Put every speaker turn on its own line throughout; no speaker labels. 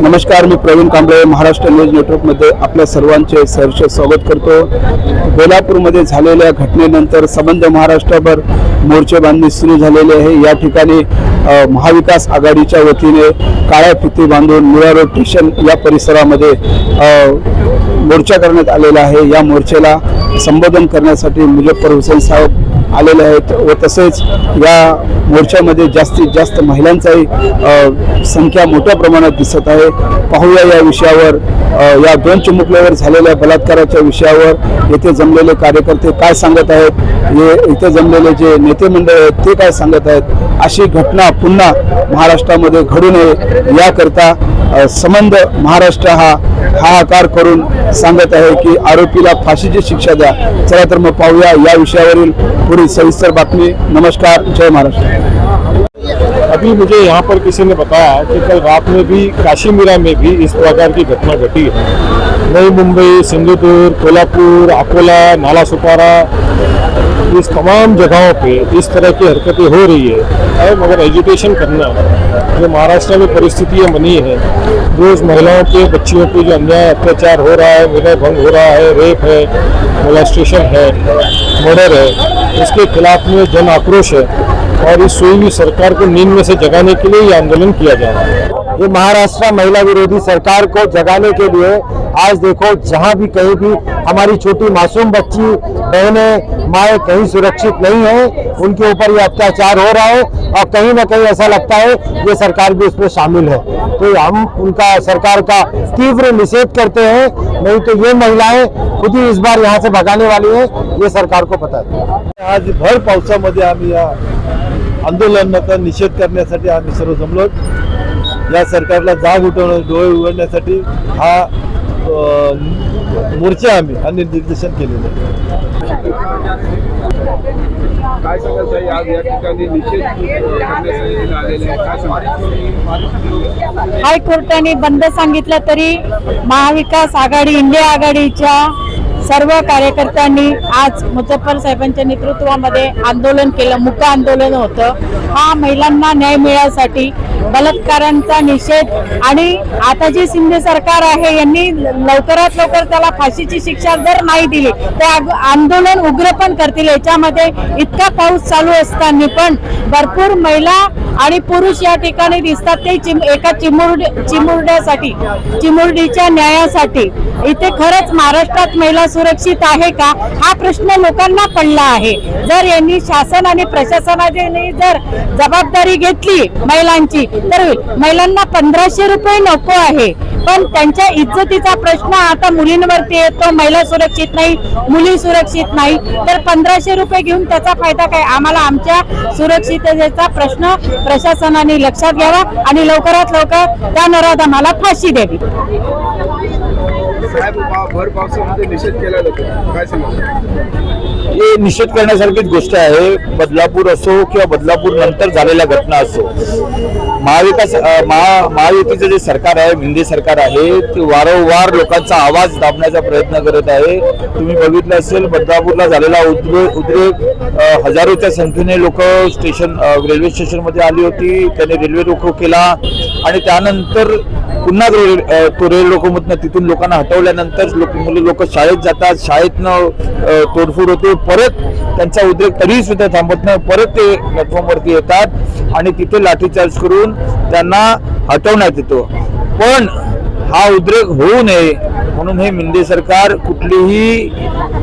नमस्कार मी प्रवीण कांबळे महाराष्ट्र न्यूज नेटवर्कमध्ये आपल्या सर्वांचे सहर्ष स्वागत करतो. कोल्हापूरमध्ये झालेल्या घटनेनंतर संबंध महाराष्ट्रभर मोर्चे बांधणी सुरू झालेली आहे. या ठिकाणी महाविकास आघाडीच्या वतीने काळ्या फिती बांधून मुळा रोड स्टेशन या परिसरामध्ये मोर्चा करण्यात आलेला आहे. या मोर्चेला संबोधन करण्यासाठी मुजफ्फर हुसेन साहेब आलेले आहेत व तसेच या मोर्चामध्ये जास्तीत जास्त महिलांचाही संख्या मोठ्या प्रमाणात दिसत आहे. पाहूया या विषयावर या दोन चिमुकल्यावर झालेल्या बलात्काराच्या विषयावर येथे जमलेले कार्यकर्ते काय सांगत आहेत हे इथे जमलेले जे नेते मंडळ आहेत ते काय सांगत आहेत? अशी घटना पुन्हा महाराष्ट्रामध्ये घडू नये याकरता संबंध महाराष्ट्र हा हाहाकार करून सांगत आहे की आरोपीला फाशीची शिक्षा द्या. चला तर मग पाहूया या विषयावरील पुढील सविस्तर बातमी नमस्कार, जय महाराष्ट्र।
अभी मुझे यहाँ पर किसी ने बताया कि कल रात में भी काशीमीरा में भी इस प्रकार की घटना घटी है। नई मुंबई, सिंधुदुर्ग, कोल्हापुर, अकोला, नाला सुपारा इस तमाम जगहों पे इस तरह की हरकतें हो रही है। और मगर एजुकेशन करना, जो महाराष्ट्र में परिस्थितियाँ बनी है, रोज़ महिलाओं पे बच्चियों पे जो अन्याय, अत्याचार हो रहा है, विनय भंग हो रहा है, रेप है मोलेस्टेशन है मर्डर है, इसके खिलाफ में जन आक्रोश है और इस सोई हुई सरकार को नींद में से जगाने के लिए ये आंदोलन किया जा रहा है।
ये महाराष्ट्र महिला विरोधी सरकार को जगाने के लिए आज देखो, जहाँ भी कहीं भी हमारी छोटी मासूम बच्ची, बहनें, माए कहीं सुरक्षित नहीं है, उनके ऊपर ये अत्याचार हो रहा है और कहीं ना कहीं ऐसा लगता है ये सरकार भी उसमें शामिल है। तो हम उनका, सरकार का तीव्र निषेध करते हैं, नहीं तो ये महिलाएँ खुद ही इस बार यहाँ से भगाने वाली है, ये सरकार को पता है।
आज भर पावसामध्ये आम्ही या आंदोलनाचा निषेध करण्यासाठी आम्ही सर्व जमलो या सरकारला जाग उठवणं, डोळे उघडण्यासाठी हा मोर्चा आम्ही आणि निर्देशन केलेलं
काय सांगाल आज या ठिकाणी
हायकोर्टाने बंद सांगितलं तरी महाविकास आघाडी इंडिया आघाडीच्या सर्व कार्यकर्त्यांनी आज मुझफ्फर साहेबांच्या नेतृत्वामध्ये आंदोलन केलं मुक आंदोलन होतं. हा महिलांना न्याय मिळण्यासाठी बलात्कारांचा निषेध आणि आता जे शिंदे सरकार आहे यांनी लवकरात लवकर त्याला फाशीची शिक्षा जर नाही दिली तर आंदोलन उग्र पण करतील. याच्यामध्ये इतका पाऊस चालू असताना पण भरपूर महिला आणि पुरुष या ठिकाणी दिसतात. ते चिम एका चिमुरड चिमुरड्यासाठी चिमुरडीच्या न्यायासाठी. इथे खरंच महाराष्ट्रात महिला सुरक्षित आहे का? हा प्रश्न लोकांना पडला आहे. जर यांनी शासन आणि प्रशासनाने जर जबाबदारी घेतली महिलांची तर महिलांना पंधराशे रुपये नको आहे. पण त्यांच्या इज्जतीचा प्रश्न आता मुलींवरती येतो. महिला सुरक्षित नाही मुली सुरक्षित नाही. तर पंधराशे रुपये घेऊन त्याचा फायदा काय? आम्हाला आमच्या सुरक्षिततेचा प्रश्न प्रशासनाने लक्षात घ्यावा आणि लवकरात लवकर त्या नराधमाला फाशी द्यावी.
साहेब भर पावसामध्ये निषेध केला जातो. काय सांगा
हे निषेध करण्यासारखीच गोष्ट आहे. बदलापूर असो किंवा बदलापूर नंतर झालेल्या घटना असो महाविकास महा महायुतीचं जे सरकार आहे विंदे सरकार आहे ते वारंवार लोकांचा आवाज दाबण्याचा प्रयत्न करत आहे. तुम्ही बघितलं असेल बदलापूरला झालेला उद्रेक उद्रेक हजारोच्या संख्येने लोक स्टेशन रेल्वे स्टेशनमध्ये आली होती. त्यांनी रेल्वे रोखो केला. आणि त्यानंतर पुन्हा तो रेल अ, तो रेल तिथून लोकांना हटवल्यानंतर लोक मुलं लोक शाळेत जातात शाळेतनं तोडफोड होते. परत त्यांचा उद्रेक तरी सुद्धा थांबत नाही. परत ते प्लॅटफॉर्मवरती येतात आणि तिथे लाठीचार्ज करून त्यांना हटवण्यात येतो. पण हा उद्रेक होऊ नये म्हणून हे मिंदे सरकार कुठलीही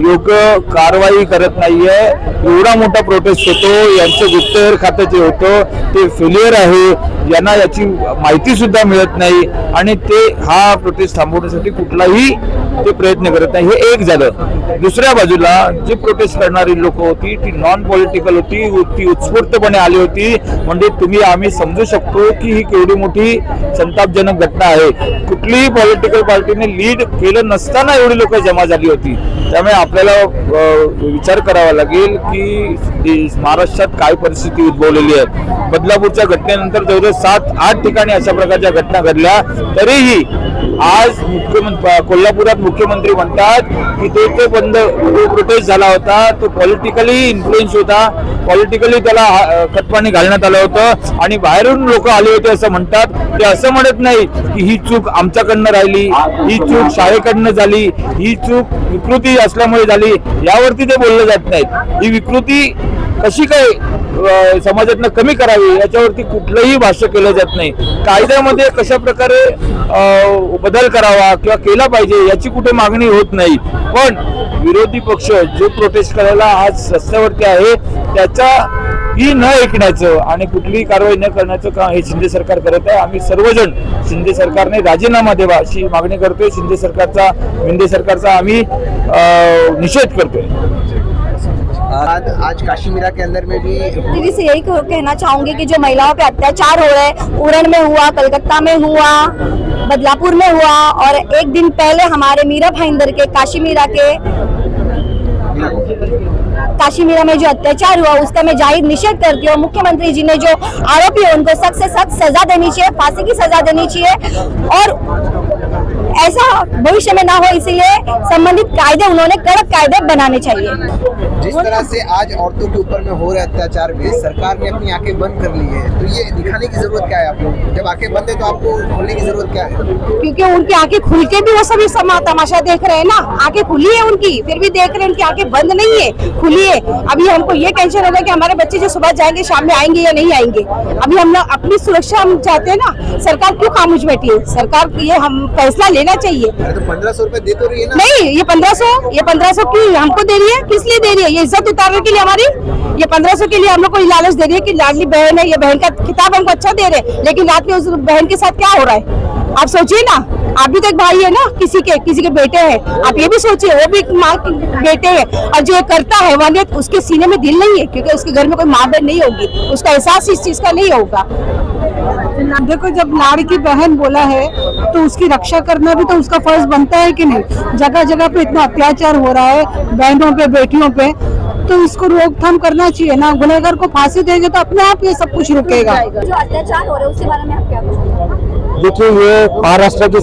योग्य कारवाई करत नाहीये. एवढा मोठा प्रोटेस्ट होतो यांचं गुप्तहेर खातं जे होतं ते फेल्युअर आहे. यांना याची माहिती सुद्धा मिळत नाही. आणि ते हा प्रोटेस्ट थांबवण्यासाठी कुठलाही ते प्रयत्न करत नाही. हे एक झालं. दुसऱ्या बाजूला जी प्रोटेस्ट करणारी लोक होती ती नॉन पॉलिटिकल होती ती उत्स्फूर्तपणे आली होती. म्हणजे तुम्ही आम्ही समजू शकतो की ही केवढी मोठी संतापजनक घटना आहे. कुठलीही पॉलिटिकल पार्टीने लीड केलं नसताना एवढी लोक जमा झाली होती. त्यामुळे आपल्याला विचार करावा लागेल की की महाराष्ट्रात काय परिस्थिती उद्भवलेली आहे? बदलापूरच्या घटनेनंतर जवळजवळ सात आठ ठिकाणी अशा प्रकारच्या घटना घडल्या. तरीही आज मुख्यमंत्री कोल्हापुरात मुख्यमंत्री म्हणतात की तो तो बंद तो प्रोटेस्ट झाला होता. तो पॉलिटिकली इन्फ्लुएन्स होता. पॉलिटिकली त्याला हा- खतपाणी घालण्यात आलं होतं. आणि बाहेरून लोक आले होते असं म्हणतात. ते असं म्हणत नाही की ही चूक आमच्याकडनं राहिली ही चूक शाळेकडनं झाली ही चूक विकृती असल्यामुळे झाली. यावरती ते बोललं जात नाहीत. ही विकृती कशी काय समाजातनं कमी करावी याच्यावरती कुठलंही भाष्य केलं जात नाही. कायद्यामध्ये कशा प्रकारे बदल करावा किंवा केला पाहिजे याची कुठे मागणी होत नाही. पण विरोधी पक्ष जो प्रोटेस्ट करायला आज रस्त्यावरती आहे त्याचा ही न ऐकण्याचं आणि कुठलीही कारवाई न करण्याचं काम हे शिंदे सरकार करत आहे. आम्ही सर्वजण शिंदे सरकारने राजीनामा द्यावा अशी मागणी करतोय. शिंदे सरकारचा शिंदे सरकारचा आम्ही निषेध करतोय.
आज आज काशीमीरा के अंदर में भी
दीदी, से यही कहना चाहूँगी कि जो महिलाओं पे अत्याचार हो रहे हैं, उरण में हुआ, कलकत्ता में हुआ, बदलापुर में हुआ, और एक दिन पहले हमारे मीरा भाईंदर के काशी मीरा के काशी मीरा में जो अत्याचार हुआ, उसका मैं ज़ाहिर निषेध करती हूँ। मुख्यमंत्री जी ने जो आरोपी है, उनको सख्त से सख्त सजा देनी चाहिए, फांसी की सजा देनी चाहिए, और ऐसा भविष्य में ना हो, इसीलिए संबंधित कायदे, उन्होंने कड़क कायदे बनाने चाहिए।
जिस तरह से आज औरतों के ऊपर में हो रहे अत्याचार में सरकार ने अपनी आँखें बंद कर ली है तो ये दिखाने की ज़रूरत क्या है आप लोग को? जब आँखें बंद है तो आपको खोलने की ज़रूरत क्या है?
क्योंकि उनकी आँखें खुल के भी वो सभी समा तमाशा देख रहे हैं ना। आँखें खुली है उनकी फिर भी देख रहे हैं उनकी आँखें बंद नहीं है खुली है। अभी हमको ये टेंशन हो रहा है कि हमारे बच्चे जो सुबह जाएँगे शाम में आएँगे या नहीं आएँगे। अभी हम लोग अपनी सुरक्षा हम चाहते हैं ना सरकार क्यों खामोश बैठी है? सरकार ये हम फैसला लेना चाहिए।
तो पंद्रह सौ रूपए दे तो रही है ना।
नहीं ये पंद्रह सौ ये पंद्रह सौ की हमको दे रही है? किस लिए दे रही है? ये इज़्ज़त उतारने के लिए हमारी, ये पंद्रह सौ के लिए हम लोग को लालच दे रही है कि लाडली बहन है, ये बहन का किताब हमको अच्छा दे रहे हैं। लेकिन रात में उस बहन के साथ क्या हो रहा है? आप सोचिए ना, आप भी तो एक भाई है ना, किसी के किसी के बेटे हैं। आप ये भी सोचिए, वो भी एक माँ के बेटे हैं। और जो ये करता है वानियत उसके सीने में दिल नहीं है, क्योंकि उसके घर में कोई माँ बहन नहीं होगी। उसका एहसास इस चीज़ का नहीं होगा।
देखो जब लाड़ की बहन बोला है तो उसकी रक्षा करना भी तो उसका फ़र्ज़ बनता है कि नहीं? जगह जगह पे इतना अत्याचार हो रहा है बहनों पे बेटियों पे तो इसको रोकथाम करना चाहिए ना? गुनहगार को फांसी देंगे तो अपने आप ये सब कुछ रुकेगा।
जो अत्याचार हो रहा है उसके बारे में आप क्या
देखिए ये महाराष्ट्र की